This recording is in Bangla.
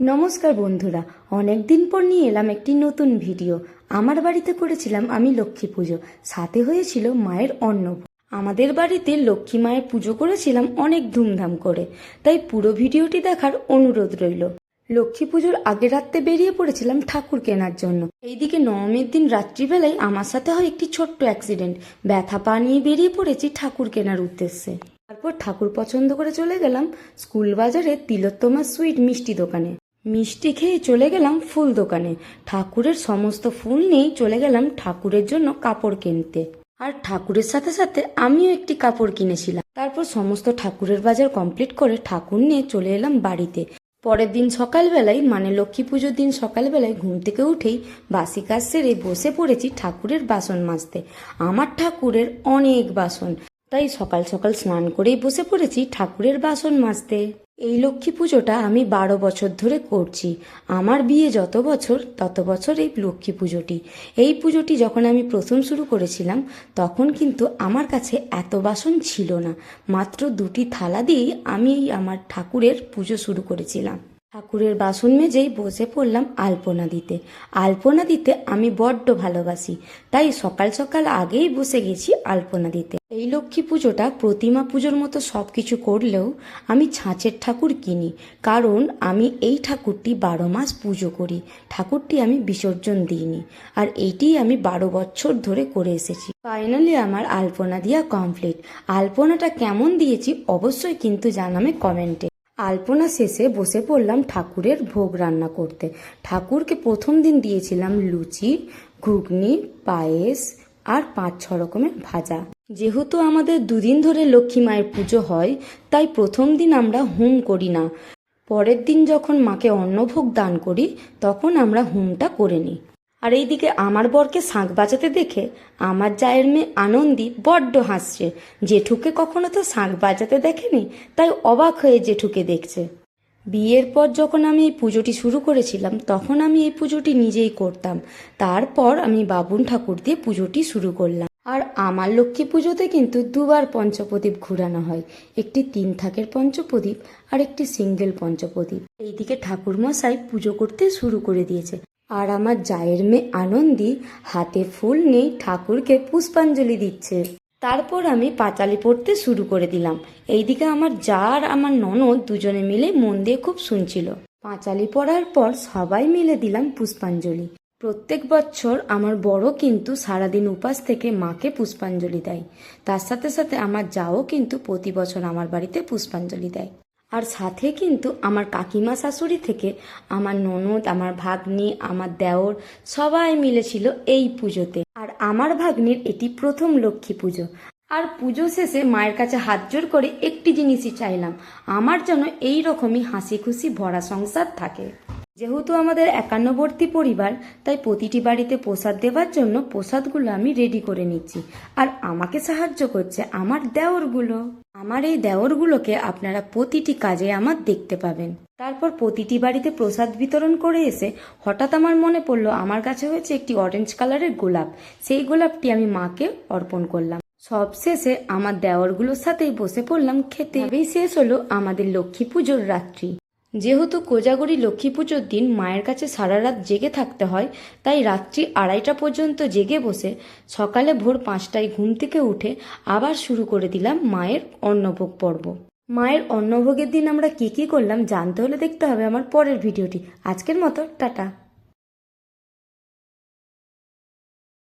নমস্কার বন্ধুরা অনেক দিন পর নিয়ে এলাম একটি নতুন ভিডিও। আমার বাড়িতে করেছিলাম আমি লক্ষ্মী পুজো। সাথে হয়েছিল মায়ের অন্ন আমাদের বাড়িতে লক্ষ্মী মায়ের পুজো করেছিলাম অনেক ধুমধাম করে। তাই পুরো ভিডিওটি দেখার অনুরোধ রইল। লক্ষ্মী পুজোর আগের রাত্রে বেরিয়ে পড়েছিলাম ঠাকুর কেনার জন্য। এইদিকে নবমীর দিন রাত্রিবেলায় আমার সাথে হয় একটি ছোট্ট অ্যাক্সিডেন্ট ব্যথা পা নিয়ে বেরিয়ে পড়েছি ঠাকুর কেনার উদ্দেশ্যে। তারপর ঠাকুর পছন্দ করে চলে গেলাম স্কুল বাজারে তিলোত্তমা সুইট মিষ্টি দোকানে। মিষ্টি খেয়ে চলে গেলাম ফুল দোকানে। ঠাকুরের সমস্ত ফুল নিয়েই চলে গেলাম ঠাকুরের জন্য কাপড় কিনতে। আর ঠাকুরের সাথে সাথে আমিও একটি কাপড় কিনেছিলাম। তারপর সমস্ত ঠাকুরের বাজার কমপ্লিট করে ঠাকুর নিয়ে চলে এলাম বাড়িতে। পরের দিন সকালবেলায় মানে লক্ষ্মী পুজোর দিন সকালবেলায় ঘুম থেকে উঠেই বাসি কাজ সেরে বসে পড়েছি ঠাকুরের বাসন মাজতে। আমার ঠাকুরের অনেক বাসন। তাই সকাল সকাল স্নান করেই বসে পড়েছি ঠাকুরের বাসন মাজতে। এই লক্ষ্মী পুজোটা আমি বারো বছর ধরে করছি। আমার বিয়ে যত বছর, তত বছর এই লক্ষ্মী পুজোটি। এই পুজোটি যখন আমি প্রথম শুরু করেছিলাম, তখন কিন্তু আমার কাছে এত বাসন ছিল না। মাত্র দুটি থালা দিয়েই আমি আমার ঠাকুরের পুজো শুরু করেছিলাম। ঠাকুরের বাসন মেজেই বসে পড়লাম আলপনা দিতে। আলপনা দিতে আমি বড্ড ভালোবাসি, তাই সকাল সকাল আগেই বসে গেছি আলপনা দিতে। এই লক্ষ্মী পুজোটা প্রতিমা পুজোর মতো সব কিছু করলেও আমি ছাঁচের ঠাকুর কিনি, কারণ আমি এই ঠাকুরটি বারো মাস পুজো করি, ঠাকুরটি আমি বিসর্জন দিইনি, আর এইটি আমি বারো বছর ধরে করে এসেছি। ফাইনালি আমার আলপনা দিয়া কমপ্লিট। আলপনাটা কেমন দিয়েছি অবশ্যই কিন্তু জানাবে কমেন্টে। আলপনা শেষে বসে পড়লাম ঠাকুরের ভোগ রান্না করতে। ঠাকুরকে প্রথম দিন দিয়েছিলাম লুচি, ঘুগনি, পায়েস আর পাঁচ ছ রকমের ভাজা। যেহেতু আমাদের দুদিন ধরে লক্ষ্মী মায়ের পুজো হয়, তাই প্রথম দিন আমরা হুম করি না। পরের দিন যখন মাকে অন্নভোগ দান করি, তখন আমরা হুমটা করে নিই। আর এইদিকে আমার বরকে শাঁখ বাজাতে দেখে আমার জায়ের মেয়ে আনন্দি বড্ড হাসছে। জেঠুকে কখনো তো শাঁখ বাজাতে দেখেনি, তাই অবাক হয়ে জেঠুকে দেখছে। বিয়ের পর যখন আমি এই পুজোটি শুরু করেছিলাম, তখন আমি এই পুজোটি নিজেই করতাম। তারপর আমি বাবুন ঠাকুর দিয়ে পুজোটি শুরু করলাম। আর আমার লক্ষ্মী পুজোতে কিন্তু দুবার পঞ্চপ্রদীপ ঘুরানো হয়। একটি তিন থাকের পঞ্চপ্রদীপ আর একটি সিঙ্গেল পঞ্চপ্রদীপ। এইদিকে ঠাকুরমশাই পুজো করতে শুরু করে দিয়েছে। আর আমার জায়ের মেয়ে আনন্দি হাতে ফুল নিয়ে ঠাকুরকে পুষ্পাঞ্জলি দিচ্ছে। তারপর আমি পাঁচালি পড়তে শুরু করে দিলাম। এইদিকে আমার যা আর আমার ননদ দুজনে মিলে মন দিয়ে খুব শুনছিল। পাঁচালি পড়ার পর সবাই মিলে দিলাম পুষ্পাঞ্জলি। প্রত্যেক বছর আমার বড় কিন্তু সারাদিন উপাস থেকে মাকে পুষ্পাঞ্জলি দেয়। তার সাথে সাথে আমার যাও কিন্তু প্রতি বছর আমার বাড়িতে পুষ্পাঞ্জলি দেয়। আর সাথে কিন্তু আমার কাকিমা শাশুড়ি থেকে আমার ননদ, আমার ভাগ্নি, আমার দেওর সবাই মিলেছিল এই পুজোতে। আর আমার ভাগ্নির এটি প্রথম লক্ষ্মী পুজো। আর পুজো শেষে মায়ের কাছে হাত জোর করে একটি জিনিসই চাইলাম, আমার যেন এই রকমই হাসি খুশি ভরা সংসার থাকে। যেহেতু আমাদের একান্নবর্তী পরিবার, তাই প্রতিটি বাড়িতে প্রসাদ দেওয়ার জন্য প্রসাদগুলো আমি রেডি করে নিচ্ছি। আর আমাকে সাহায্য করছে আমার দেওরগুলো। আমার এই দেওরগুলোকে আপনারা প্রতিটি কাজে আমার দেখতে পাবেন। তারপর প্রতিটি বাড়িতে প্রসাদ বিতরণ করে এসে হঠাৎ আমার মনে পড়ল, আমার কাছে হয়েছে একটি অরেঞ্জ কালারের গোলাপ। সেই গোলাপটি আমি মাকে অর্পণ করলাম। সবশেষে আমার দেওরগুলোর সাথেই বসে পড়লাম খেতে। বেশ শেষ হলো আমাদের লক্ষ্মী পুজোর রাত্রি। যেহেতু কোজাগরি লক্ষ্মী পুজোর দিন মায়ের কাছে সারা রাত জেগে থাকতে হয়, তাই রাত্রি আড়াইটা পর্যন্ত জেগে বসে সকালে ভোর পাঁচটায় ঘুম থেকে উঠে আবার শুরু করে দিলাম মায়ের অন্নভোগ পর্ব। মায়ের অন্নভোগের দিন আমরা কি কি করলাম জানতে হলে দেখতে হবে আমার পরের ভিডিওটি। আজকের মতো, টাটা।